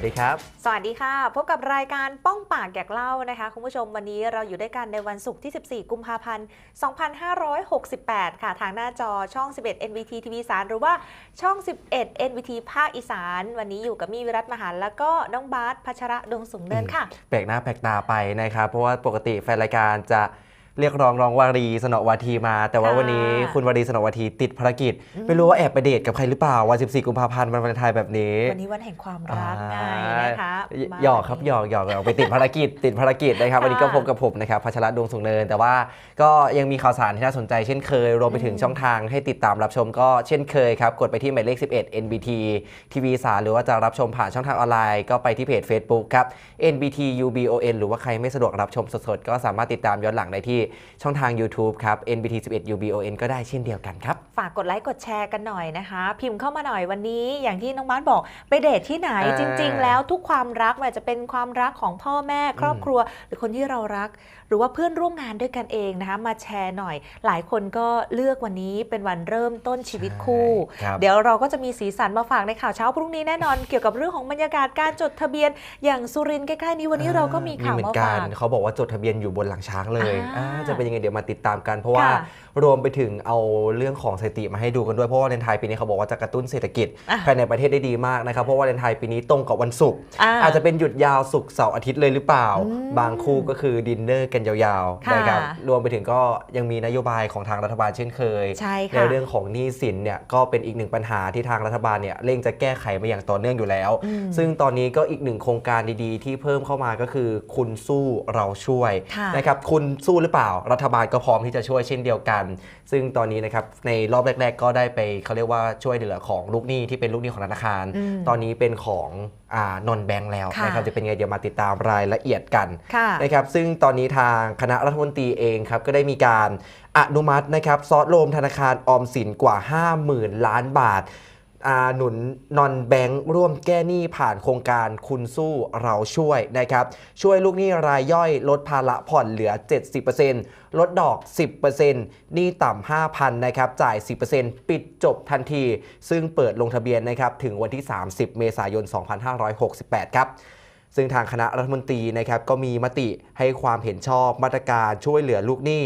วัสดีครับ สวัสดีค่ะ พบกับรายการป้องปากอยากเล่านะคะ คุณผู้ชมวันนี้เราอยู่ด้วยกันในวันศุกร์ที่ 14 กุมภาพันธ์ 2568 ค่ะ ทางหน้าจอช่อง 11 NVT ทีวีสารหรือว่าช่อง 11 NVT ภาคอีสาน วันนี้อยู่กับมี่วิรัตมหารแล้วก็น้องบาสพัชระดวงสูงเนินค่ะ แปลกหน้าแปลกตาไปนะครับ เพราะว่าปกติแฟนรายการจะ เรียกร้องร้องวารีสนอวาทีมา แต่ว่าค่ะวันนี้คุณวารีสนอวาทีติดภารกิจอืมไม่รู้ว่าแอบไปเดทกับใครหรือเปล่าวัน 14 กุมภาพันธ์วันวาเลนไทน์แบบนี้ วันนี้วันแห่งความรักไงนะคะอ่ามาหยอกครับหยอกหยอกหยอกไปติดภารกิจ ติดภารกิจนะครับค่ะวันนี้ก็พบกับผมนะครับพัชระดวงสุงเนิน แต่ว่าก็ยังมีข่าวสารที่น่าสนใจเช่นเคยรวมไปถึงอืมช่องทางให้ติดตามรับชมก็เช่นเคยครับกดไปที่หมายเลข 11 NBT ทีวีสาหรือว่าจะรับชมผ่านช่องทางออนไลน์ก็ไปที่เพจ Facebook ครับ NBT UBON หรือว่าใครไม่สะดวกรับชมสดๆก็สามารถติดตามย้อนหลังได้ที่ช่องทาง YouTube ครับ NBT 11 UBON ก็ได้เช่นเดียวกันครับ ฝากกดไลค์กดแชร์กันหน่อยนะคะ พิมพ์เข้ามาหน่อยวันนี้ อย่างที่น้องบ้านบอกไปเดทที่ไหนอ่าจริง ๆ แล้วทุกความรักไม่ว่าจะเป็นความรักของพ่อแม่ครอบครัว หรือคนที่เรารัก หรือว่าเพื่อนร่วมงานด้วยกันเองนะคะมาแชร์หน่อย หลายคนก็เลือกวันนี้เป็นวันเริ่มต้นชีวิตคู่ครับเดี๋ยวเราก็จะมีสีสันมาฝากในข่าวเช้าพรุ่งนี้แน่นอนเกี่ยวกับเรื่องของบรรยากาศการจดทะเบียน อย่างสุรินทร์ใกล้ๆนี้วันนี้เราก็มีข่าวเหมืมาอนกัฝานกเขาบอกว่าจดทะเบียนอยู่บนหลังช้างเลยอ่าอ่าจะเป็นยังไงเดี๋ยวมาติดตามกันเพราะว่าค่ะรวมไปถึงเอาเรื่องของสถิติมาให้ดูกันด้วย เพราะว่าเลนไทยปีนี้เขาบอกว่าจะกระตุ้นเศรษฐกิจอะภายในประเทศได้ดีมากนะครับ เพราะว่าเลนไทยปีนี้ตรงกับวันศุกร์อ่าอาจจะเป็นหยุดยาวศุกร์เสาร์อาทิตย์เลยหรือเปล่าอืมบางคู่ก็คือดินเนอร์กันยาวๆค่ะนะครับรวมไปถึงก็ยังมีนโยบายของทางรัฐบาลเช่นเคยใช่ในค่ะเรื่องของหนี้สินเนี่ยก็เป็นอีกหนึ่งปัญหาที่ทางรัฐบาลเนี่ยเร่งจะแก้ไขมาอย่างต่อเนื่องอยู่แล้วอืมซึ่งตอนนี้ก็อีกหนึ่งโครงการดีๆ ที่เพิ่มเข้ามาก็คือ คุณสู้เราช่วยค่ะนะครับคุณสู้หรือเปล่ารัฐบาลก็พร้อมที่จะช่วยเช่นเดียวกันซึ่งตอนนี้นะครับในรอบแรก ๆ ก็ได้ไปเขาเรียกว่าช่วยเหลือของลูกหนี้ที่เป็นลูกหนี้ของธนาคารอืมตอนนี้เป็นของนอนแบงค์แล้วค่ะนะครับจะเป็นไงเดี๋ยวมาติดตามรายละเอียดกันค่ะนะครับซึ่งตอนนี้ทางคณะรัฐมนตรีเองครับก็ได้มีการอนุมัตินะครับซอสโลมธนาคารออมสินกว่า 50,000 ล้านบาทอ่า หนุนนอนแบงค์ร่วมแก้หนี้ผ่านโครงการคุณสู้เราช่วยนะครับ ช่วยลูกหนี้รายย่อยลดภาระผ่อนเหลือ 70%ลดดอก 10%หนี้ต่ำ 5,000นะครับ จ่าย 10%ปิดจบทันที ซึ่งเปิดลงทะเบียนนะครับ ถึงวันที่ 30 เมษายน 2568 ครับ ซึ่งทางคณะรัฐมนตรีนะครับก็มีมติให้ความเห็นชอบมาตรการช่วยเหลือลูกหนี้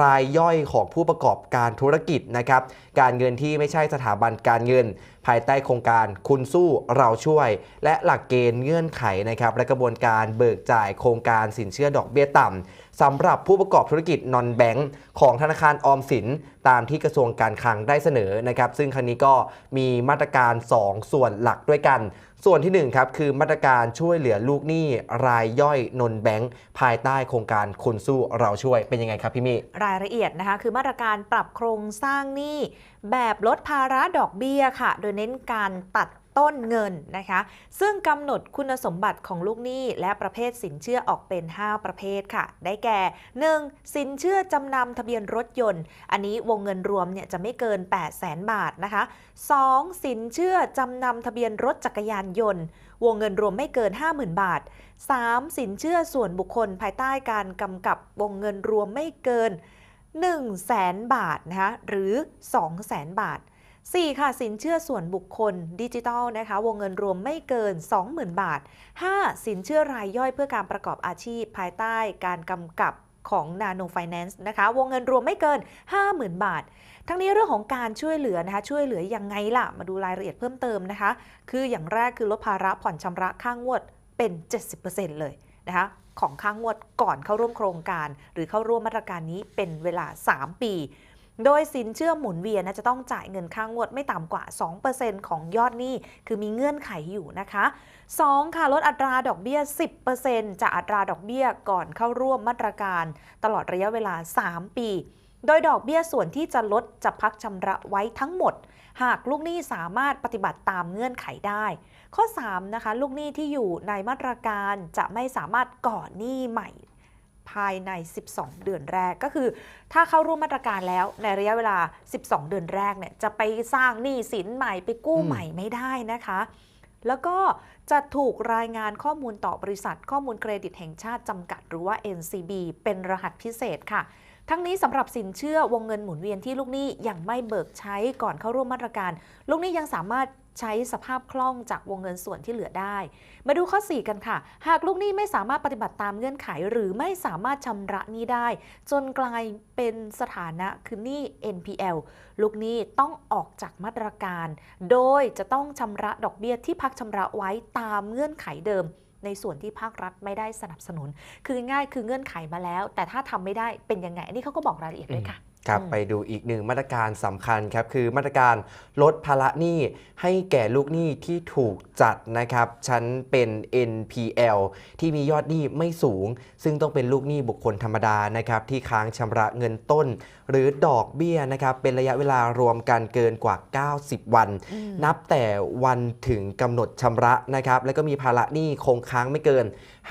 รายย่อยของผู้ประกอบการธุรกิจนะครับการเงินที่ไม่ใช่สถาบันการเงิน ภายใต้โครงการคุณสู้เราช่วย และหลักเกณฑ์เงื่อนไขนะครับและกระบวนการเบิกจ่ายโครงการสินเชื่อดอกเบี้ยต่ำสำหรับผู้ประกอบธุรกิจนอนแบงก์ของธนาคารออมสิน ตามที่กระทรวงการคลังได้เสนอนะครับซึ่งครั้งนี้ก็มีมาตรการ 2 ส่วนหลักด้วยกัน ส่วนที่ 1 ครับ คือมาตรการช่วยเหลือลูกหนี้รายย่อยนนแบงค์ภายใต้โครงการคุณสู้เราช่วยเป็นยังไงครับพี่มี่รายละเอียดนะคะคือมาตรการปรับโครงสร้างหนี้แบบลดภาระดอกเบี้ยค่ะ โดยเน้นการตัด ต้นเงินนะคะ ซึ่งกำหนดคุณสมบัติของลูกหนี้และประเภทสินเชื่อออกเป็น 5 ประเภทค่ะ ได้แก่ 1. สินเชื่อจำนำทะเบียนรถยนต์ อันนี้วงเงินรวมเนี่ยจะไม่เกิน 8 0 0 0 0 0บาทนะคะ 2. สินเชื่อจำนำทะเบียนรถจักรยานยนต์ วงเงินรวมไม่เกิน 50,000 บาท 3. สินเชื่อส่วนบุคคลภายใต้การกำกับวงเงินรวมไม่เกิน 1 0 0 0 0แสนบาทนะคะหรือ 2 0 0แสนบาท 4. ค่ะสินเชื่อส่วนบุคคลดิจิทัลนะคะวงเงินรวมไม่เกิน 20,000 บาท 5. สินเชื่อรายย่อยเพื่อการประกอบอาชีพ ภายใต้การกำกับของ Nano Finance นะคะวงเงินรวมไม่เกิน 50,000 บาท ทั้งนี้เรื่องของการช่วยเหลือนะคะช่วยเหลือยังไงล่ะ มาดูรายละเอียดเพิ่มเติมนะคะ คืออย่างแรกคือลดภาระผ่อนชำระค่างวดเป็น 70%เลยนะคะของค่างวดก่อนเข้าร่วมโครงการ หรือเข้าร่วมมาตรการนี้เป็นเวลา 3 ปี โดยสินเชื่อหมุนเวียนนะจะต้องจ่ายเงินค่างวดไม่ต่ำกว่า 2%ของยอดหนี้คือมีเงื่อนไขอยู่นะคะ 2. ค่ะลดอัตราดอกเบี้ย 10%จากอัตราดอกเบี้ยก่อนเข้าร่วมมาตรการ ตลอดระยะเวลา 3 ปี โดยดอกเบี้ยส่วนที่จะลดจะพักชำระไว้ทั้งหมด หากลูกหนี้สามารถปฏิบัติตามเงื่อนไขได้ ข้อ 3 นะคะ ลูกหนี้ที่อยู่ในมาตรการจะไม่สามารถก่อหนี้ใหม่ ภายใน 12 เดือนแรกก็คือ ถ้าเข้าร่วมมาตรการแล้วในระยะเวลา 12 เดือนแรกเนี่ยจะไปสร้างหนี้สินใหม่ไปกู้ใหม่ไม่ได้นะคะ แล้วก็จะถูกรายงานข้อมูลต่อบริษัท ข้อมูลเครดิตแห่งชาติจำกัดหรือว่า NCB เป็นรหัสพิเศษค่ะทั้งนี้สำหรับสินเชื่อวงเงินหมุนเวียนที่ลูกหนี้ยังไม่เบิกใช้ก่อนเข้าร่วมมาตรการ ลูกหนี้ยังสามารถ ใช้สภาพคล่องจากวงเงินส่วนที่เหลือได้ มาดูข้อ 4 กันค่ะ หากลูกหนี้ไม่สามารถปฏิบัติตามเงื่อนไข หรือไม่สามารถชำระหนี้ได้ จนกลายเป็นสถานะคือหนี้ NPL ลูกหนี้ต้องออกจากมาตรการ โดยจะต้องชำระดอกเบี้ยที่พักชำระไว้ตามเงื่อนไขเดิมในส่วนที่ภาครัฐไม่ได้สนับสนุน คือง่ายๆคือเงื่อนไขมาแล้ว แต่ถ้าทำไม่ได้เป็นยังไง อันนี้เขาก็บอกรายละเอียดด้วยค่ะ ครับอืมไปดูอีกหนึ่งมาตรการสำคัญครับคือมาตรการลดภาระหนี้ให้แก่ลูกหนี้ที่ถูกจัดนะครับชั้นเป็น NPL ที่มียอดหนี้ไม่สูง ซึ่งต้องเป็นลูกหนี้บุคคลธรรมดานะครับที่ค้างชำระเงินต้น หรือดอกเบี้ยนะครับเป็นระยะเวลารวมกันเกินกว่า 90 วันอืมนับแต่วันถึงกำหนดชำระนะครับแล้วก็มีภาระหนี้คงค้างไม่เกิน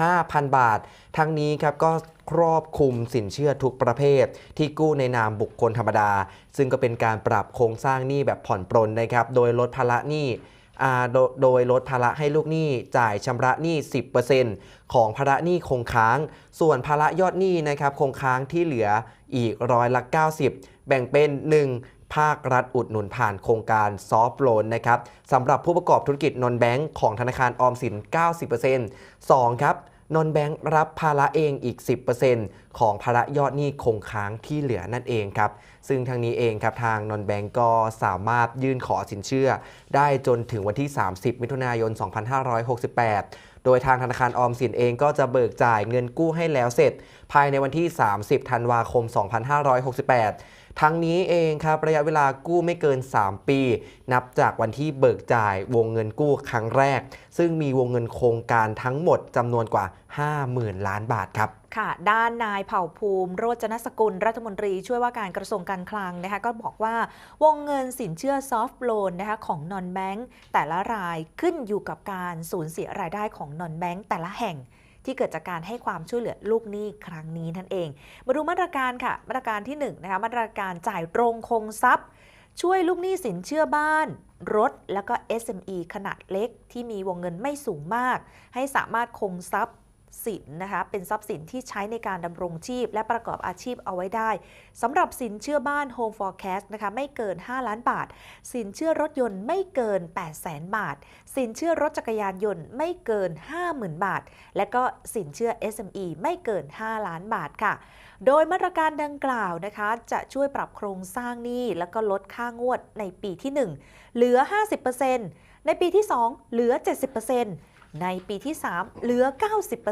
5,000 บาท ทั้งนี้ครับก็ ครอบคลุมสินเชื่อทุกประเภท ที่กู้ในนามบุคคลธรรมดา ซึ่งก็เป็นการปรับโครงสร้างหนี้แบบผ่อนปรนนะครับโดยลดภาระหนี้โดยลดภาระให้ลูกหนี้จ่ายชำระหนี้ 10%ของภาระหนี้คงค้าง ส่วนภาระยอดหนี้นะครับคงค้างที่เหลืออีกร้อยละ 90 แบ่งเป็น 1 ภาครัฐอุดหนุนผ่านโครงการซอฟโลนนะครับสำหรับผู้ประกอบธุรกิจนนแบงก์ของธนาคารออมสิน 90% 2 ครับ นนแบงก์รับภาระเองอีก 10%ของภาระยอดหนี้คงค้างที่เหลือนั่นเองครับ ซึ่งทางนี้เองครับทางนนแบงก์ก็สามารถยื่นขอสินเชื่อ ได้จนถึงวันที่ 30 มิถุนายน 2568 โดยทางธนาคารออมสินเองก็จะเบิกจ่ายเงินกู้ให้แล้วเสร็จ ภายในวันที่ 30 ธันวาคม 2568 ทั้งนี้เองครับระยะเวลากู้ไม่เกิน 3 ปี นับจากวันที่เบิกจ่ายวงเงินกู้ครั้งแรก ซึ่งมีวงเงินโครงการทั้งหมดจำนวนกว่า 50,000 ล้านบาทครับค่ะด้านนายเผ่าภูมิ โรจนสกุล รัฐมนตรีช่วยว่าการกระทรวงการคลังนะคะก็บอกว่าวงเงินสินเชื่อซอฟท์โลนนะคะของนอนแบงก์แต่ละรายขึ้นอยู่กับการสูญเสียรายได้ของนอนแบงก์แต่ละแห่ง ที่เกิดจากการให้ความช่วยเหลือลูกหนี้ครั้งนี้นั่นเอง มาดูมาตรการค่ะ มาตรการที่1นะคะมาตรการจ่ายตรงคงทรัพย์ ช่วยลูกหนี้สินเชื่อบ้าน รถ แล้วก็ SME ขนาดเล็กที่มีวงเงินไม่สูงมาก ให้สามารถคงทรัพย์ สินนะคะเป็นทรัพย์สินที่ใช้ในการดำรงชีพ และประกอบอาชีพเอาไว้ได้สำหรับสินเชื่อบ้าน Home Forecast นะคะไม่เกิน 5 ล้านบาท สินเชื่อรถยนต์ไม่เกิน 8 0 0แสนบาท สินเชื่อรถจักรยานยนต์ไม่เกิน 50,000 บาท และก็สินเชื่อ SME ไม่เกิน 5 ล้านบาทค่ะ โดยมาตรการดังกล่าวนะคะจะช่วยปรับโครงสร้างหนี้แล้วก็ลดค่างวดในปีที่ 1 เหลือ 50%ในปีที่ 2 เหลือ 70% ในปีที่ 3 เหลือ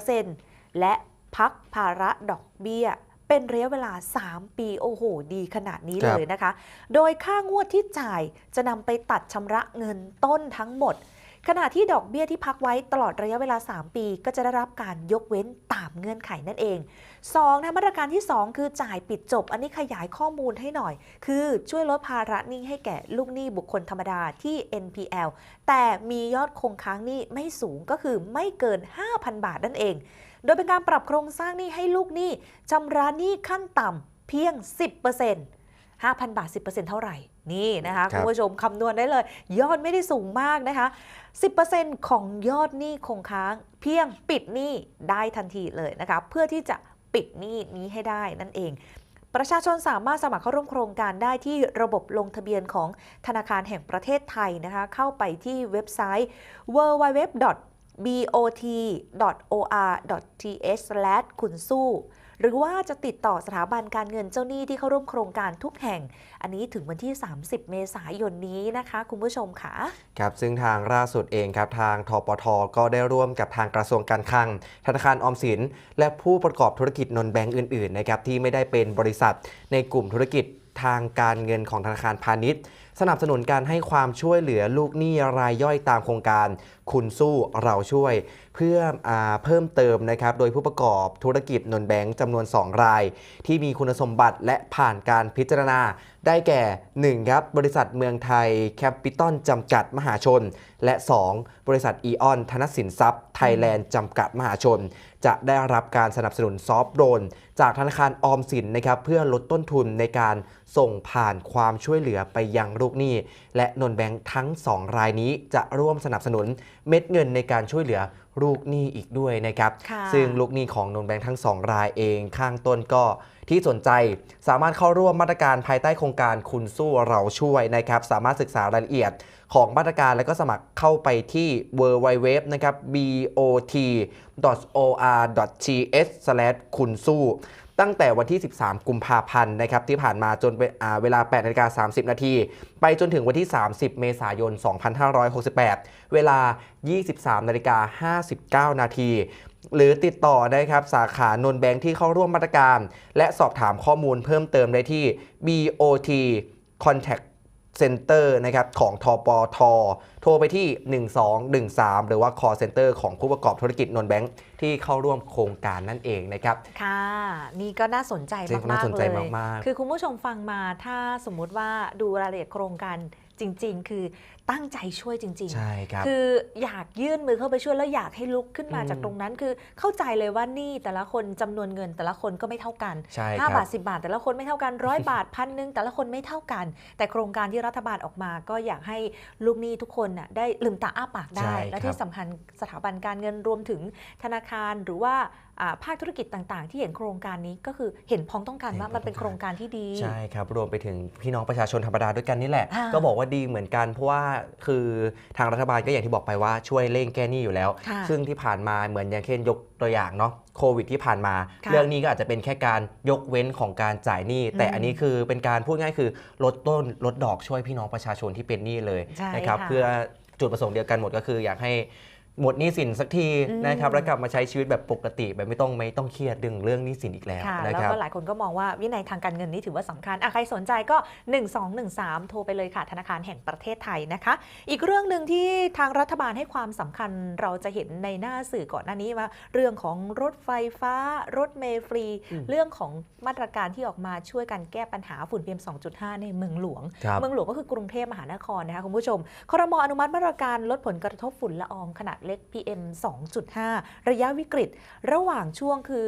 90%และพักภาระดอกเบี้ย เป็นระยะเวลา 3 ปี โอ้โห ดีขนาดนี้ครับเลยนะคะ โดยค่างวดที่จ่ายจะนำไปตัดชำระเงินต้นทั้งหมด ขณะที่ดอกเบี้ยที่พักไว้ตลอดระยะเวลา 3 ปี ก็จะได้รับการยกเว้นตามเงื่อนไขนั่นเอง2นะมาตรการที่ 2 คือจ่ายปิดจบ อันนี้ขยายข้อมูลให้หน่อย คือช่วยลดภาระหนี้ให้แก่ลูกหนี้บุคคลธรรมดาที่ NPL แต่มียอดคงค้างหนี้ไม่สูงก็คือไม่เกิน 5,000 บาทนั่นเอง โดยเป็นการปรับโครงสร้างหนี้ให้ลูกหนี้ชำระหนี้ขั้นต่ำเพียง 10% 5,000 บาท 10%เท่าไหร่ นี่นะคะครัคุบณผู้ชมคำนวณได้เลย ยอดไม่ได้สูงมากนะคะ 10%ของยอดหนี้คงค้าง เพียงปิดหนี้ได้ทันทีเลยนะคะ เพื่อที่จะปิดหนี้นี้ให้ได้นั่นเอง ประชาชนสามารถสมัครเข้าร่วมโครงการได้ที่ระบบลงทะเบียนของธนาคารแห่งประเทศไทยนะคะ เข้าไปที่เว็บไซต์ www.bot.or.th คุณสู้ หรือว่าจะติดต่อสถาบันการเงินเจ้าหนี้ที่เข้าร่วมโครงการทุกแห่ง อันนี้ถึงวันที่ 30 เมษายนนี้นะคะ คุณผู้ชมค่ะครับซึ่งทางล่าสุดเองครับทางทปทก็ได้ร่วมกับทางกระทรวงการคลัง ธนาคารออมสิน และผู้ประกอบธุรกิจนนแบงก์อื่นๆนะครับที่ไม่ได้เป็นบริษัทในกลุ่มธุรกิจ ทางการเงินของธนาคารพาณิชย์ สนับสนุนการให้ความช่วยเหลือลูกหนี้รายย่อยตามโครงการ คุณสู้เราช่วย เพื่ออเพิ่มเติมนะครับโดยผู้ประกอบธุรกิจนนแบงก์จำนวน 2 ราย ที่มีคุณสมบัติและผ่านการพิจารณา ได้แก่ 1. ครับบริษัทเมืองไทยแคปิตอลจำกัดมหาชน และ 2. บริษัทอีออนธนสินทรัพย์ไทยแลนด์จำกัดมหาชน จะได้รับการสนับสนุนซอฟต์โดรนจากธนาคารออมสินนะครับเพื่อลดต้นทุนในการส่งผ่านความช่วยเหลือไปยังลูกหนี้ และนนแบงค์ทั้ง 2 รายนี้จะร่วมสนับสนุนเม็ดเงินในการช่วยเหลือลูกหนี้อีกด้วยนะครับค่ะซึ่งลูกหนี้ของนนแบงค์ทั้ง 2 รายเอง ข้างต้นก็ ที่สนใจสามารถเข้าร่วมมาตรการภายใต้โครงการคุณสู้เราช่วยนะครับ สามารถศึกษารายละเอียดของมาตรการและก็สมัครเข้าไปที่ w w w นะครับ bot.or.th คุณสู้ตั้งแต่วันที่ 13 กุมภาพันธ์นะครับที่ผ่านมาจนเป็นอ่าเวลา8นาฬิกา30 นาที ไปจนถึงวันที่ 30 เมษายน 2568 เวลา 23 นาฬิกา 59 นาที หรือติดต่อได้ครับสาขานนแบงค์ที่เข้าร่วมมาตรการ และสอบถามข้อมูลเพิ่มเติมได้ที่ BOT Contact Center นะครับของทปทโทรไปที่ 1213 หรือว่า call center ของผู้ประกอบธุรกิจนนแบงค์ที่เข้าร่วมโครงการนั่นเองนะครับ ค่ะ นี่ก็น่าสนใจจริงมากน่าๆสนใจเลยมากๆคือคุณผู้ชมฟังมาถ้าสมมุติว่าดูรายละเอียดโครงการจริง ๆ คือ ตั้งใจช่วยจริงๆ ใช่ครับคืออยากยื่นมือเข้าไปช่วยแล้วอยากให้ลุกขึ้นมาอืมจากตรงนั้น คือเข้าใจเลยว่าหนี่แต่ละคนจำนวนเงินแต่ละคนก็ไม่เท่ากันใช่คห้ารับบาท10บาท แต่ละคนไม่เท่ากันร้อยบาทพันหนึ่งแต่ละคนไม่เท่ากัน แต่โครงการที่รัฐบาลออกมา ก็อยากให้ลูกหนี้ทุกคนน่ะได้ลืมตาอ้าปากได้ใช่และครับที่สำคัญสถาบันการเงินรวมถึงธนาคารหรือว่าอ่าภาคธุรกิจต่างๆ ที่เห็นโครงการนี้ก็คือเห็นพ้องต้องการว่ามันเป็นโครงการที่ดี ใช่ครับ รวมไปถึงพี่น้องประชาชนธรรมดาด้วยกันนี่แหละอ่าก็บอกว่าดีเหมือนกันเพราะว่าคือทางรัฐบาลก็อย่างที่บอกไปว่าช่วยเร่งแก้หนี้อยู่แล้วค่ะซึ่งที่ผ่านมาเหมือนอย่างเช่นยกตัวอย่างเนาะโควิดที่ผ่านมาค่ะเรื่องนี้ก็อาจจะเป็นแค่การยกเว้นของการจ่ายหนี้ แต่อืมอันนี้คือเป็นการพูดง่ายคือลดต้นลดดอกช่วยพี่น้องประชาชนที่เป็นหนี้เลยใช่นะครับค่ะเพื่อจุดประสงค์เดียวกันหมดก็คืออยากให้ หมดหนี้สินสักทีอืมนะครับแล้วกลับมาใช้ชีวิตแบบปกติแบบไม่ต้องไม่ต้องเครียดดึงเรื่องหนี้สินอีกแล้วค่ะนะแล้วครับก็หลายคนก็มองว่าวินัยทางการเงินนี้ถือว่าสำคัญอะใครสนใจก็ 1213 โทรไปเลยค่ะ ธนาคารแห่งประเทศไทยนะคะ อีกเรื่องหนึ่งที่ทางรัฐบาลให้ความสำคัญเราจะเห็นในหน้าสื่อก่อนหน้านี้ว่า เรื่องของรถไฟฟ้า รถเมล์ฟรีอืมเรื่องของมาตรการที่ออกมาช่วยกันแก้ปัญหาฝุ่น PM 2.5 ในเมืองหลวงครับเมืองหลวงก็คือกรุงเทพมหานครนะคะคุณผู้ชมครมอนุมัติมาตรการลดผลกระทบฝุ่นละอองขนาดเล็ก PM 2.5 ระยะวิกฤต ระหว่างช่วงคือ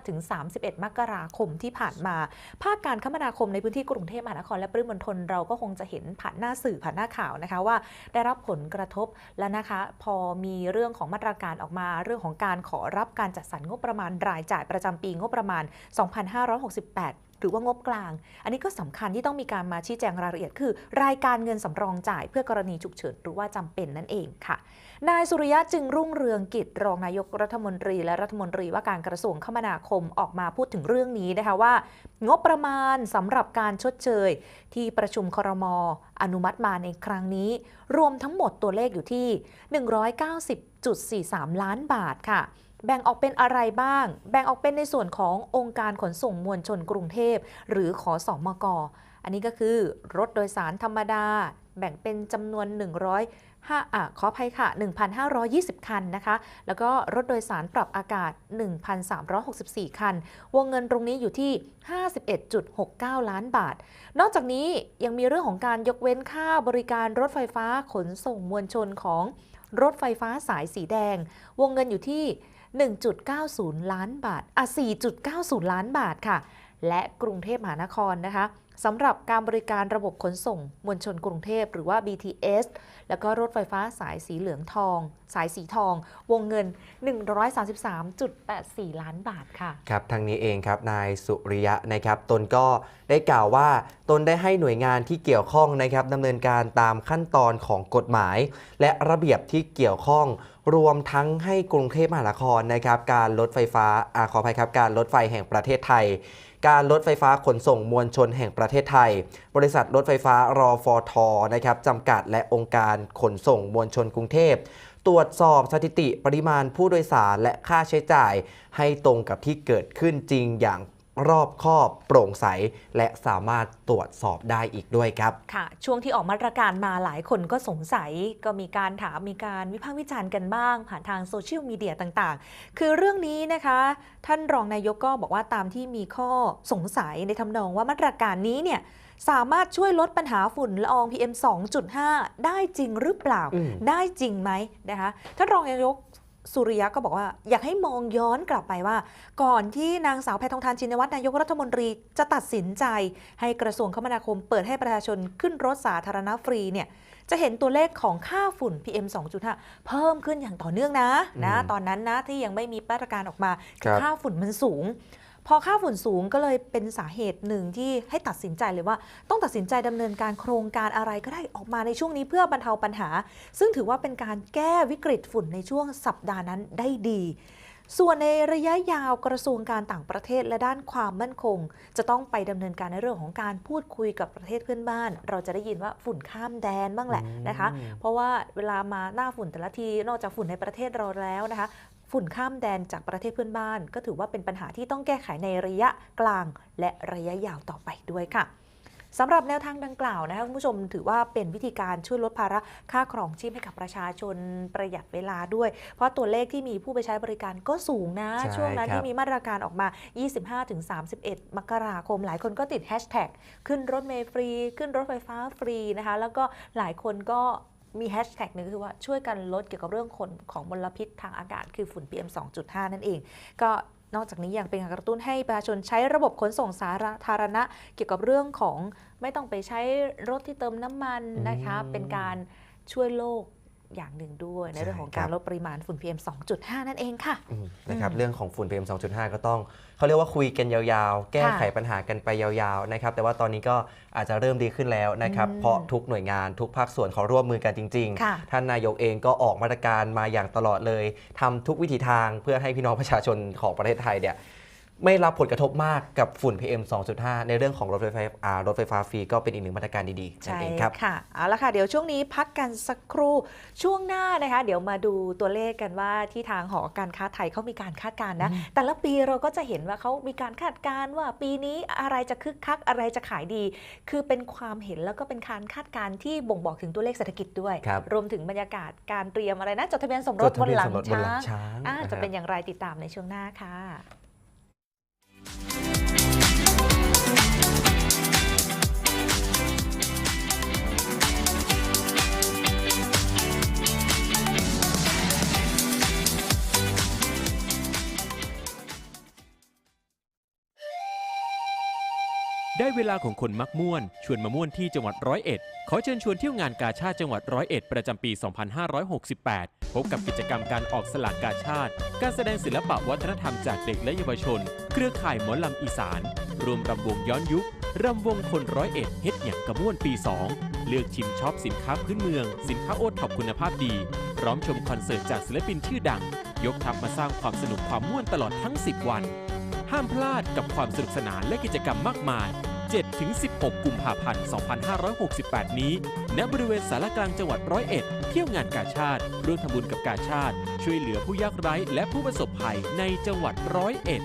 25-31 มกราคมที่ผ่านมา ภาคการคมนาคมในพื้นที่กรุงเทพมหานครและปริมณฑลเราก็คงจะเห็นผ่านหน้าสื่อผ่านหน้าข่าวนะคะว่า ได้รับผลกระทบแล้วนะคะ พอมีเรื่องของมาตรการออกมาเรื่องของการขอรับการจัดสรรงบประมาณรายจ่ายประจำปีงบประมาณ 2568 หรือว่างบกลาง อันนี้ก็สำคัญที่ต้องมีการมาชี้แจงรายละเอียด คือ รายการเงินสำรองจ่ายเพื่อกรณีฉุกเฉินหรือว่าจำเป็นนั่นเองค่ะ นายสุริยะจึงรุ่งเรืองกิจรองนายกรัฐมนตรี และรัฐมนตรีว่าการกระทรวงคมนาคมออกมาพูดถึงเรื่องนี้นะคะว่า งบประมาณสำหรับการชดเชย ที่ประชุมครมอนุมัติมาในครั้งนี้ รวมทั้งหมดตัวเลขอยู่ที่ 190.43 ล้านบาทค่ะ แบ่งออกเป็นอะไรบ้าง แบ่งออกเป็นในส่วนขององค์การขนส่งมวลชนกรุงเทพ หรือขอสอมก อันนี้ก็คือรถโดยสารธรรมดา แบ่งเป็นจำนวน 100 5อะขออภัยค่ะ 1,520 คันนะคะ แล้วก็รถโดยสารปรับอากาศ 1,364 คัน วงเงินตรงนี้อยู่ที่ 51.69 ล้านบาท นอกจากนี้ยังมีเรื่องของการยกเว้นค่าบริการรถไฟฟ้าขนส่งมวลชนของรถไฟฟ้าสายสีแดง วงเงินอยู่ที่ 1.90 ล้านบาทอะ4.90 ล้านบาทค่ะ และกรุงเทพมหานครนะคะ สำหรับการบริการระบบขนส่งมวลชนกรุงเทพหรือว่า BTS แล้วก็รถไฟฟ้าสายสีเหลืองทอง สายสีทอง วงเงิน 133.84 ล้านบาทค่ะ ครับทางนี้เองครับนายสุริยะนะครับตนก็ได้กล่าวว่าตนได้ให้หน่วยงานที่เกี่ยวข้องนะครับดำเนินการตามขั้นตอนของกฎหมาย และระเบียบที่เกี่ยวข้องรวมทั้งให้กรุงเทพมหานครนะครับการรถไฟฟ้าอาขออภัยครับการรถไฟแห่งประเทศไทย การรถไฟฟ้าขนส่งมวลชนแห่งประเทศไทย บริษัทรถไฟฟ้ารอฟอทอนะครับจำกัดและองค์การขนส่งมวลชนกรุงเทพ ตรวจสอบสถิติปริมาณผู้โดยสารและค่าใช้จ่าย ให้ตรงกับที่เกิดขึ้นจริงอย่าง รอบคอบโปร่งใส และสามารถตรวจสอบได้อีกด้วยครับ ค่ะ ช่วงที่ออกมาตรการมาหลายคนก็สงสัยก็มีการถามมีการวิพากษ์วิจารณ์กันบ้าง ผ่านทางโซเชียลมีเดียต่างๆ คือเรื่องนี้นะคะ ท่านรองนายกก็บอกว่าตามที่มีข้อสงสัยในทำนองว่ามาตรการนี้เนี่ยสามารถช่วยลดปัญหาฝุ่นละออง PM 2.5 ได้จริงหรือเปล่าอืมได้จริงไหมนะคะ ท่านรองนายก สุริยะก็บอกว่าอยากให้มองย้อนกลับไปว่า ก่อนที่นางสาวแพทองทานชินวัตรนายกรัฐมนตรีจะตัดสินใจ ให้กระทรวงคมนาคมเปิดให้ประชาชนขึ้นรถสาธารณะฟรีเนี่ยจะเห็นตัวเลขของค่าฝุ่น PM 2.5 เพิ่มขึ้นอย่างต่อเนื่องนะนะอืมตอนนั้นนะที่ยังไม่มีมาตรการออกมาครับค่าฝุ่นมันสูง พอค่าฝุ่นสูงก็เลยเป็นสาเหตุหนึ่งที่ให้ตัดสินใจเลยว่า ต้องตัดสินใจดำเนินการโครงการอะไรก็ได้ออกมาในช่วงนี้เพื่อบรรเทาปัญหา ซึ่งถือว่าเป็นการแก้วิกฤตฝุ่นในช่วงสัปดาห์นั้นได้ดีส่วนในระยะยาวกระทรวงการต่างประเทศและด้านความมั่นคง จะต้องไปดำเนินการในเรื่องของการพูดคุยกับประเทศเพื่อนบ้าน เราจะได้ยินว่าฝุ่นข้ามแดนบ้างแหละนะคะ เพราะว่าเวลามาหน้าฝุ่นแต่ละทีนอกจากฝุ่นในประเทศเราแล้วนะคะ ฝุ่นข้ามแดนจากประเทศเพื่อนบ้าน ก็ถือว่าเป็นปัญหาที่ต้องแก้ไขในระยะกลางและระยะยาวต่อไปด้วยค่ะสำหรับแนวทางดังกล่าวนะคะคุณผู้ชมถือว่าเป็นวิธีการช่วยลดภาระค่าครองชีพให้กับประชาชนประหยัดเวลาด้วย เพราะตัวเลขที่มีผู้ไปใช้บริการก็สูงนะใช่ช่วงนั้นครับที่มีมาตรการออกมา 25-31 มกราคม หลายคนก็ติดแฮชแท็กขึ้นรถเมล์ฟรี ขึ้นรถไฟฟ้าฟรีนะคะแล้วก็หลายคนก็ มีแฮชแท็กหนึงคือว่าช่วยกันลดเกี่ยวกับเรื่องคนของมลพิษทางอากาศคือฝุ่น PM 2.5 นั่นเอง ก็นอกจากนี้ยังเป็นการกระตุ้นให้ประชาชนใช้ระบบขนส่งสาธารณะ เกี่ยวกับเรื่องของไม่ต้องไปใช้รถที่เติมน้ำมันนะคะอืมเป็นการช่วยโลก อย่างหนึ่งด้วยในเรื่องของใช่ครักาบรลดปริมาณฝุ่น PM 2.5 นั่นเองค่ะอืมนะครับอืมเรื่องของฝุ่น PM 2.5 ก็ต้องเขาเรียกว่าคุยกันยาวๆ แก้ไขค่ะปัญหากันไปยาวๆนะครับแต่ว่าตอนนี้ก็อาจจะเริ่มดีขึ้นแล้วนะครับอืมเพราะทุกหน่วยงานทุกภาคส่วนเขาร่วมมือกันจริงค่ะๆท่านนายกเองก็ออกมาตรการมาอย่างตลอดเลยทำทุกวิถีทางเพื่อให้พี่น้องประชาชนของประเทศไทยเนี่ย ไม่รับผลกระทบมากกับฝุ่น PM 2.5 ในเรื่องของรถไฟฟ้าอ่ารถไฟฟ้าฟรีก็เป็นอีกหนึ่งมาตรการดีๆนั่นใช่เองครับค่ะเอาละค่ะ เดี๋ยวช่วงนี้พักกันสักครู่ช่วงหน้านะคะ เดี๋ยวมาดูตัวเลขกันว่าที่ทางหอการค้าไทยเขามีการคาดการณ์นะ แต่ละปีเราก็จะเห็นว่าเขามีการคาดการณ์ว่าปีนี้อะไรจะคึกคักอะไรจะขายดี คือเป็นความเห็นแล้วก็เป็นการคาดการณ์ที่บ่งบอกถึงตัวเลขเศรษฐกิจด้วยครับรวมถึงบรรยากาศการเตรียมอะไรนะจดทะเบียนสมรจสดบทะนเบียนหลัสงมรสบนหลัช้างงช้างอ่านะคจะรับเป็นอย่างไรติดตามในช่วงหน้าค่ะ ได้เวลาของคนมักม่วน ชวนมาม่วนที่จังหวัดร้อยเอ็ด ขอเชิญชวนเที่ยวงานกาชาติจังหวัดร้อยเอ็ดประจำปี 2568 บกับกิจกรรมการออกสลากกาชาติ การแสดงศิลปะวัฒนธรรมจากเด็กและเยาวชน เครือข่ายหมอลำอีสาน รวมรำวงย้อนยุครำวงคนร้อยเอ็ดเฮ็ดหยังกระม่วนปี 2 เลือกชิมช็อปสินค้าพื้นเมือง สินค้าโอท็อปคุณภาพดี พร้อมชมคอนเสิร์ตจากศิลปินชื่อดัง ยกทัพมาสร้างความสนุกความม่วนตลอดทั้ง 10 วัน ห้ามพลาดกับความสนุกสนานและกิจกรรมมากมาย 7-16 กุมภาพันธ์ 2568 นี้ ณ บริเวณสารกลางจังหวัดร้อยเอ็ด เที่ยวงานกาชาติร่วมทำบุญกับกาชาติ ช่วยเหลือผู้ยากไร้และผู้ประสบภัยในจังหวัดร้อยเอ็ด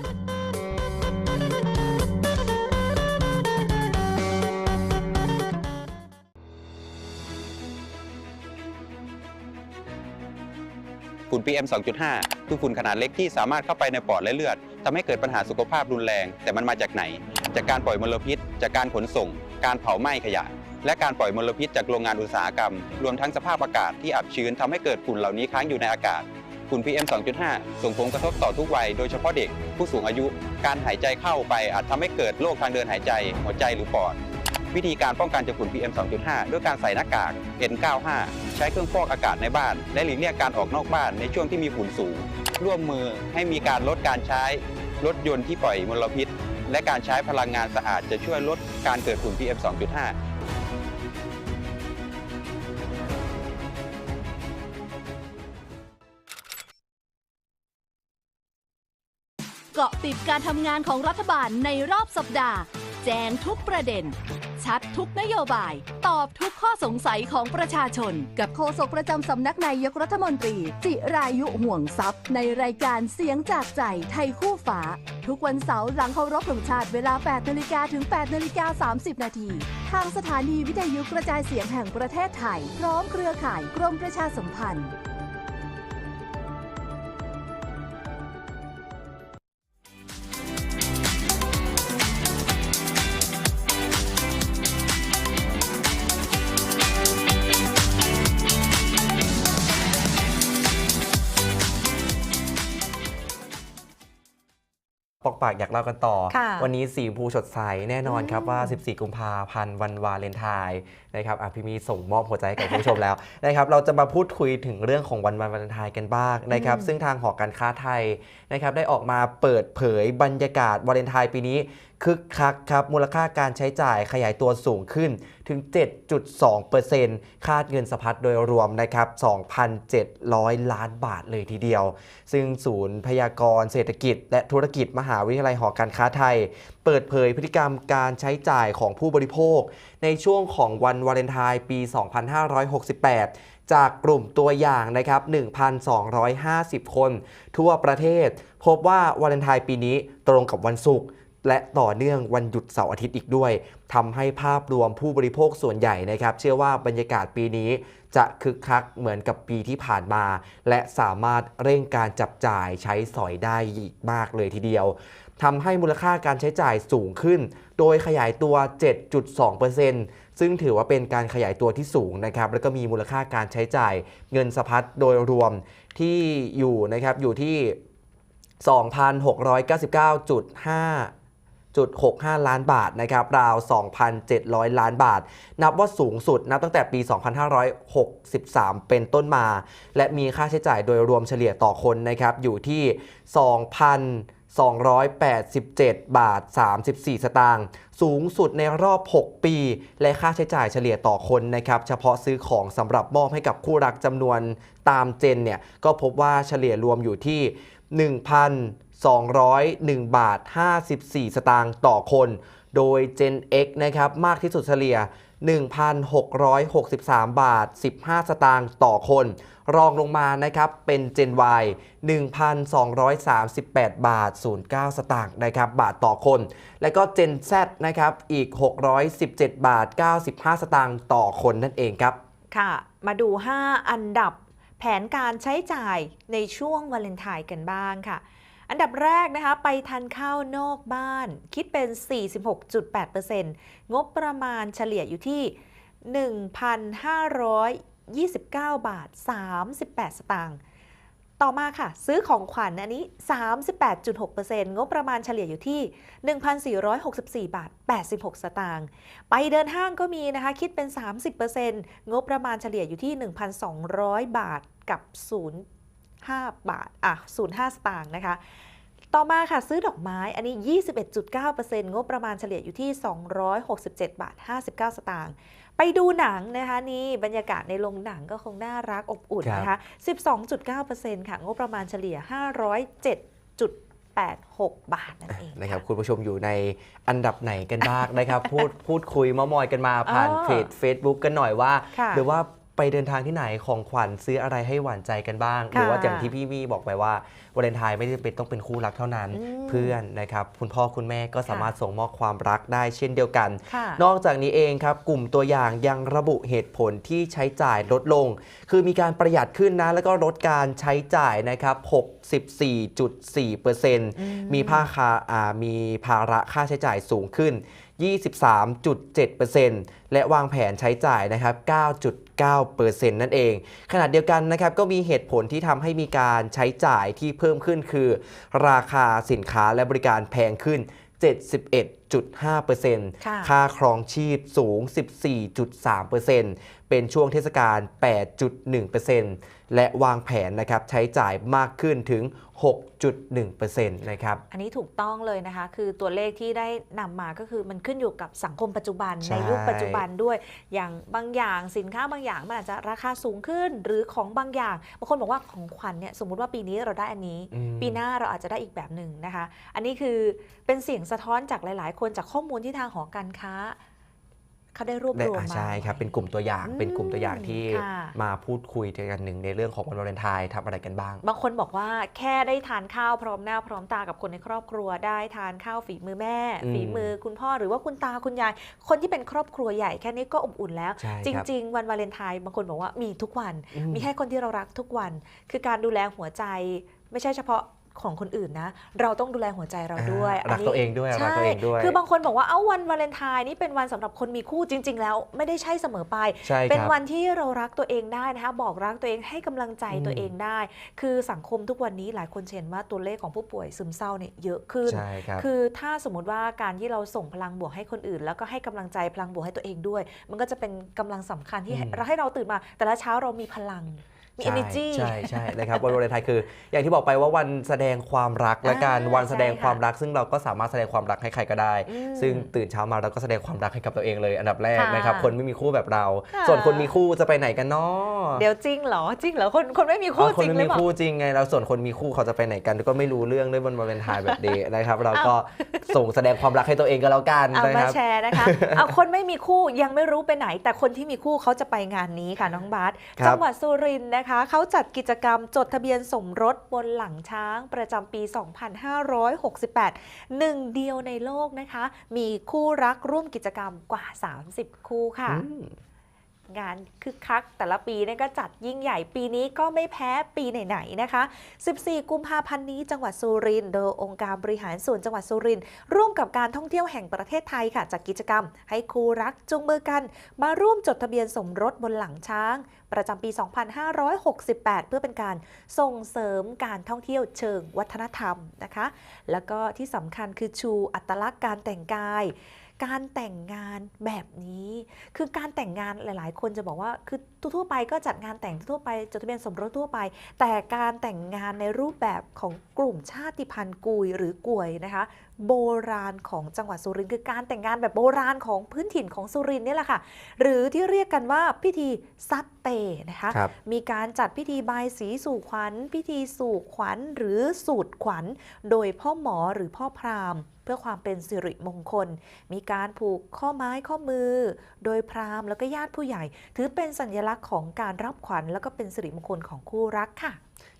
ฝุ่น PM 2.5 คือฝุ่นขนาดเล็กที่สามารถเข้าไปในปอดและเลือด ทำให้เกิดปัญหาสุขภาพรุนแรง แต่มันมาจากไหน จากการปล่อยมลพิษ จากการขนส่ง การเผาไหม้ขยะ และการปล่อยมลพิษจากโรงงานอุตสาหกรรม รวมทั้งสภาพอากาศที่อับชื้นทำให้เกิดฝุ่นเหล่านี้ค้างอยู่ในอากาศฝุ่น PM 2.5 ส่งผลกระทบต่อทุกวัย โดยเฉพาะเด็กผู้สูงอายุ การหายใจเข้าไปอาจทำให้เกิดโรคทางเดินหายใจ หัวใจหรือปอด วิธีการป้องกันจากฝุ่น PM 2.5 ด้วยการใส่หน้ากาก N95 ใช้เครื่องฟอกอากาศในบ้าน และหลีกเลี่ยงการออกนอกบ้านในช่วงที่มีฝุ่นสูง ร่วมมือให้มีการลดการใช้รถยนต์ที่ปล่อยมลพิษ และการใช้พลังงานสะอาดจะช่วยลดการเกิดฝุ่น PM 2.5เกาะติดการทำงานของรัฐบาลในรอบสัปดาห์ แจ้งทุกประเด็น ชัดทุกนโยบาย ตอบทุกข้อสงสัยของประชาชน กับโฆษกประจำสำนักนายกรัฐมนตรี จิรายุห่วงทรัพย์ ในรายการเสียงจากใจไทยคู่ฟ้า ทุกวันเสาร์หลังเคารพธงชาติเวลา 8นาฬิกาถึง8นาฬิกา30 นาที ทางสถานีวิทยุกระจายเสียงแห่งประเทศไทย พร้อมเครือข่ายกรมประชาสัมพันธ์ ปอกปากอยากเล่ากันต่อค่ะวันนี้สีชมพูสดใสแน่นอนครับอืมว่า 14 กุมภาพันธ์วันวาเลนไทน์นะครับอะพี่มีส่งมอบหัวใจให้กับคุณผู้ชมแล้วนะครับเราจะมาพูดคุยถึงเรื่องของวันวาเลนไทน์กันบ้างนะครับอืมซึ่งทางหอการค้าไทยนะครับได้ออกมาเปิดเผยบรรยากาศวาเลนไทน์ปีนี้ คึกคักครับมูลค่าการใช้จ่ายขยายตัวสูงขึ้นถึง 7.2%คาดเงินสะพัดโดยรวมนะครับ 2,700 ล้านบาทเลยทีเดียว ซึ่งศูนย์พยากรณ์เศรษฐกิจ และธุรกิจมหาวิทยาลัยหอการค้าไทย เปิดเผยพฤติกรรมการใช้จ่ายของผู้บริโภค ในช่วงของวันวาเลนไทน์ปี 2568จากกลุ่มตัวอย่างนะครับ 1,250 คน ทั่วประเทศ พบว่าวาเลนไทน์ปีนี้ตรงกับวันศุกร์ และต่อเนื่องวันหยุดเสาร์อาทิตย์อีกด้วยทำให้ภาพรวมผู้บริโภคส่วนใหญ่นะครับ เชื่อว่าบรรยากาศปีนี้จะคึกคักเหมือนกับปีที่ผ่านมา และสามารถเร่งการจับจ่ายใช้สอยได้อีกมากเลยทีเดียวทำให้มูลค่าการใช้จ่ายสูงขึ้น โดยขยายตัว 7.2%ซึ่งถือว่าเป็นการขยายตัวที่สูงนะครับ แล้วก็มีมูลค่าการใช้จ่ายเงินสะพัดโดยรวมที่อยู่นะครับอยู่ที่ 2,699.5 1.65 ล้านบาทนะครับราว 2,700 ล้านบาท นับว่าสูงสุดนับตั้งแต่ปี 2563 เป็นต้นมา และมีค่าใช้จ่ายโดยรวมเฉลี่ยต่อคนนะครับอยู่ที่ 2,287 บาท 34 สตางค์สูงสุดในรอบ 6 ปี และค่าใช้จ่ายเฉลี่ยต่อคนนะครับเฉพาะซื้อของสำหรับมอบให้กับคู่รักจำนวนตามเจนเนี่ยก็พบว่าเฉลี่ยรวมอยู่ที่ 201 บาท 54 สตางค์ต่อคน โดย Gen X นะครับมากที่สุดเฉลี่ย 1,663 บาท 15 สตางค์ต่อคน รองลงมานะครับเป็น Gen Y 1,238 บาท 09 สตางค์นะครับบาทต่อคน และก็ Gen Z นะครับอีก 617 บาท 95 สตางค์ต่อคนนั่นเองครับ ค่ะ มาดู 5 อันดับแผนการใช้จ่ายในช่วงวาเลนไทน์กันบ้างค่ะ อันดับแรกนะคะ ไปทานข้าวนอกบ้าน คิดเป็น 46.8%งบประมาณเฉลี่ยอยู่ที่ 1,529 บาท 38 สตางค์ต่อมาค่ะ ซื้อของขวัญอันนี้ 38.6%งบประมาณเฉลี่ยอยู่ที่ 1,464 บาท 86 สตางค์ ไปเดินห้างก็มีนะคะ คิดเป็น 30%งบประมาณเฉลี่ยอยู่ที่ 1,200 บาทกับ 0 0.5บาทอะ0.5 สตางค์นะคะ ต่อมาค่ะซื้อดอกไม้อันนี้ 21.9%งบประมาณเฉลี่ยอยู่ที่ 267 บาท 59 สตางค์ไปดูหนังนะคะนี่บรรยากาศในโรงหนังก็คงน่ารักอบอุ่นนะคะ 12.9%ค่ะงบประมาณเฉลี่ย 507.86 บาทนั่นเองนะครับคุณผู้ชมอยู่ในอันดับไหนกันบ้างนะครับ พูดพูดคุยเมามอยกันมาผ่านอ๋อเพจ Facebook กันหน่อยว่าค่ะหรือว่า ไปเดินทางที่ไหนของขวัญซื้ออะไรให้หวานใจกันบ้างหค่ะรือว่าอย่างที่พี่มี่บอกไปว่าวาเลนไทน์ไม่ได้เป็นต้องเป็นคู่รักเท่านั้นอืมเพื่อนนะครับคุณพ่อคุณแม่ก็ค่ะสามารถส่งมอบความรักได้เช่นเดียวกันค่ะนอกจากนี้เองครับกลุ่มตัวอย่างยังระบุเหตุผลที่ใช้จ่ายลดลง คือมีการประหยัดขึ้นนะแล้วก็ลดการใช้จ่ายนะครับ 64.4%มีภาคาอ่ามีภาระค่าใช้จ่ายสูงขึ้น 23.7%และวางแผนใช้จ่ายนะครับ 9.9%นั่นเอง ขณะเดียวกันนะครับก็มีเหตุผลที่ทำให้มีการใช้จ่ายที่เพิ่มขึ้นคือ ราคาสินค้าและบริการแพงขึ้น 71.5%ค่ะค่าครองชีพสูง 14.3%เป็นช่วงเทศกาล 8.1% และวางแผนนะครับใช้จ่ายมากขึ้นถึง 6.1%นะครับ อันนี้ถูกต้องเลยนะคะ คือตัวเลขที่ได้นำมาก็คือมันขึ้นอยู่กับสังคมปัจจุบันใช่ในยุคปัจจุบันด้วย อย่างบางอย่างสินค้าบางอย่างมันอาจจะราคาสูงขึ้น หรือของบางอย่างบางคนบอกว่าของขวัญเนี่ยสมมุติว่าปีนี้เราได้อันนี้อืมปีหน้าเราอาจจะได้อีกแบบหนึ่งนะคะ อันนี้คือเป็นเสียงสะท้อนจากหลาย ๆ คนจากข้อมูลที่ทางหอการค้า เขาได้รวบได้รวมอ่ามาใช่ครับ เป็นกลุ่มตัวอย่างอืมเป็นกลุ่มตัวอย่างที่ค่ะมาพูดคุยกันหนึ่งในเรื่องของวันวาเลนไทน์ทำอะไรกันบ้าง บางคนบอกว่าแค่ได้ทานข้าวพร้อมหน้าพร้อมตากับคนในครอบครัว ได้ทานข้าวฝีมือแม่อืมฝีมือคุณพ่อหรือว่าคุณตาคุณยาย คนที่เป็นครอบครัวใหญ่แค่นี้ก็อบอุ่นแล้วใช่จครับริง ๆ วันวาเลนไทน์บางคนบอกว่ามีทุกวันอืมีให้คนที่เรารักทุกวัน คือการดูแลหัวใจไม่ใช่เฉพาะ ของคนอื่นนะ เราต้องดูแลหัวใจเราด้วยอ่ารักนนี้ตัวเองด้วยรักใช่ตัวเองด้วย คือบางคนบอกว่าเอ้าวันวาเลนไทน์นี่เป็นวันสำหรับคนมีคู่จริง ๆ แล้วไม่ได้ใช่เสมอไปใช่เป็นครับวันที่เรารักตัวเองได้นะคะบอกรักตัวเองให้กำลังใจอืมตัวเองได้ คือสังคมทุกวันนี้หลายคนจะเห็นว่าตัวเลขของผู้ป่วยซึมเศร้าเนี่ยเยอะขึ้นใช่ครับคือถ้าสมมติว่าการที่เราส่งพลังบวกให้คนอื่น แล้วก็ให้กำลังใจพลังบวกให้ตัวเองด้วย มันก็จะเป็นกำลังสำคัญที่ให้อืมเราให้เราตื่นมา แต่ละเช้าเรามีพลัง มีใช่ energy ใช่ใช่นะครับวันวาเลนไทน์คือ อย่างที่บอกไปว่าวันแสดงความรักและการอ่าวันแสดงใช่ค่ะความรัก ซึ่งเราก็สามารถแสดงความรักให้ใครก็ได้ อืมซึ่งตื่นเช้ามาเราก็แสดงความรักให้กับตัวเองเลยอันดับแรกค่ะนะครับคนไม่มีคู่แบบเรา ค่ะ ส่วนคนมีคู่จะไปไหนกันเนาะเดี๋ยวจริงเหรอ จริงเหรอ คนคนไม่มีคู่อ๋อคนจริงไม่หรืมีอเปล่า คู่จริงไงแล้วส่วนคนมีคู่เขาจะไปไหนกันก็ไม่รู้เรื่องด้วยวันวาเลนไทน์แบบนี้นะครับเราก็ส่งแสดงความรักให้ตัวเองก็แล้วกันเอานะมาครับ แชร์นะคะ เอาคนไม่มีคู่ยังไม่รู้ไปไหน แต่คนที่มีคู่เขาจะไปงานนี้ค่ะน้องบาสครับ จังหวัดสุรินทร์นะคะเขาจัดกิจกรรมจดทะเบียนสมรสบนหลังช้างประจำปี 2568 หนึ่งเดียวในโลกนะคะ มีคู่รักร่วมกิจกรรมกว่า 30 คู่ค่ะ งานคึกคัก แต่ละปีนี่ก็จัดยิ่งใหญ่ปีนี้ก็ไม่แพ้ปีไหนๆนะคะ 14 กุมภาพันธ์นี้จังหวัดสุรินทร์โดยองค์การบริหารส่วนจังหวัดสุรินทร์ร่วมกับการท่องเที่ยวแห่งประเทศไทยค่ะจัดกิจกรรม ให้คู่รักจูงมือกัน มาร่วมจดทะเบียนสมรสบนหลังช้าง ประจำปี 2568 เพื่อเป็นการส่งเสริมการท่องเที่ยวเชิงวัฒนธรรมนะคะ แล้วก็ที่สำคัญคือชูอัตลักษณ์การแต่งกาย การแต่งงานแบบนี้ คือการแต่งงานหลาย ๆ คนจะบอกว่าคือทั่วๆไปก็จัดงานแต่งทั่วไปจดทะเบียนสมรสทั่วไป แต่การแต่งงานในรูปแบบของกลุ่มชาติพันธุ์กุยหรือกวยนะคะ โบราณของจังหวัดสุรินทร์คือการแต่งงานแบบโบราณของพื้นถิ่นของสุรินทร์นี่แหละค่ะ หรือที่เรียกกันว่าพิธีซัดเตนะคะครับมีการจัดพิธีบายสีสู่ขวัญ พิธีสู่ขวัญหรือสูตรขวัญ โดยพ่อหมอหรือพ่อพราหมณ์เพื่อความเป็นสิริมงคล มีการผูกข้อไม้ข้อมือ โดยพราหมณ์แล้วก็ญาติผู้ใหญ่ ถือเป็นสัญลักษณ์ของการรับขวัญแล้วก็เป็นสิริมงคลของคู่รักค่ะ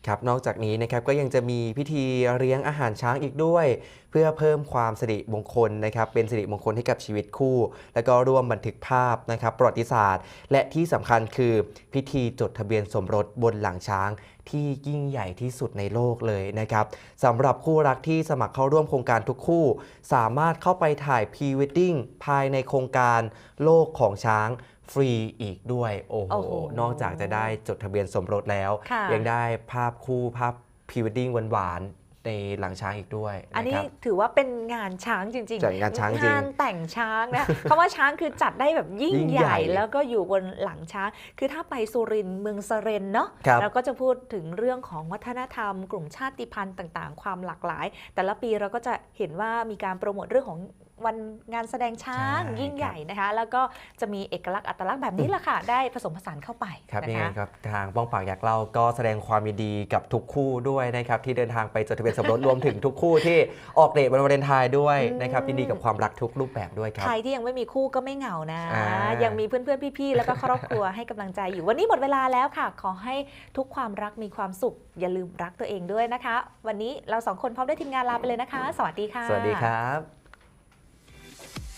ครับนอกจากนี้นะครับก็ยังจะมีพิธีเลี้ยงอาหารช้างอีกด้วย เพื่อเพิ่มความสิริมงคลนะครับเป็นสิริมงคลให้กับชีวิตคู่ แล้วก็ร่วมบันทึกภาพนะครับประวัติศาสตร์ และที่สำคัญคือพิธีจดทะเบียนสมรสบนหลังช้างที่ยิ่งใหญ่ที่สุดในโลกเลยนะครับสำหรับคู่รักที่สมัครเข้าร่วมโครงการทุกคู่ สามารถเข้าไปถ่ายพรีเวดดิ้งภายในโครงการโลกของช้าง ฟรีอีกด้วยโอ้โหโอ้โห นอกจากจะได้จดทะเบียนสมรสแล้วค่ะยังได้ภาพคู่ภาพพรีเวดดิ้งหวานๆในหลังช้างอีกด้วย อันนี้ะครับถือว่าเป็นงานช้างจริงจัดงานช้างจริงงานแต่งช้างนะคำว่าช้างคือจัดได้แบบยิ่งยิ่งใหใหญ่ญ่ แล้วก็อยู่บนหลังช้าง คือถ้าไปสุรินทร์เมืองสเรนเนาะครับเราก็จะพูดถึงเรื่องของวัฒนธรรม กลุ่มชาติพันธุ์ต่าง ๆ ความหลากหลาย แต่ละปีเราก็จะเห็นว่ามีการโปรโมทเรื่องของ วันงานแสดงช้างใช่ยิ่งใหญ่นะคะ แล้วก็จะมีเอกลักษณ์อัตลักษณ์แบบนี้แหละค่ะ ได้ผสมผสานเข้าไปครับนะยังไงคะ ครับทางป้องปากอยากเล่าก็แสดงความยินดีกับทุกคู่ด้วยนะครับที่เดินทางไปจดทะเบียนสมรส รวมถึงทุกคู่ที่ออกเดทวันวาเลนไทน์ด้วยอืมนะครับยินดีกับความรักทุกรูปแบบด้วยครับ ใครที่ยังไม่มีคู่ก็ไม่เหงานะ อ่ายัยังมีเพื่อนๆ พี่ๆ แล้วก็ครอบครัว ให้กำลังใจอยู่ วันนี้หมดเวลาแล้วค่ะ ขอให้ทุกความรักมีความสุข อย่าลืมรักตัวเองด้วยนะคะ วันนี้เราสองคนพร้อมด้วยทีมงานลาไปเลยนะคะ สวัสดีค่ะ สวัสดีครับ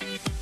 Bye.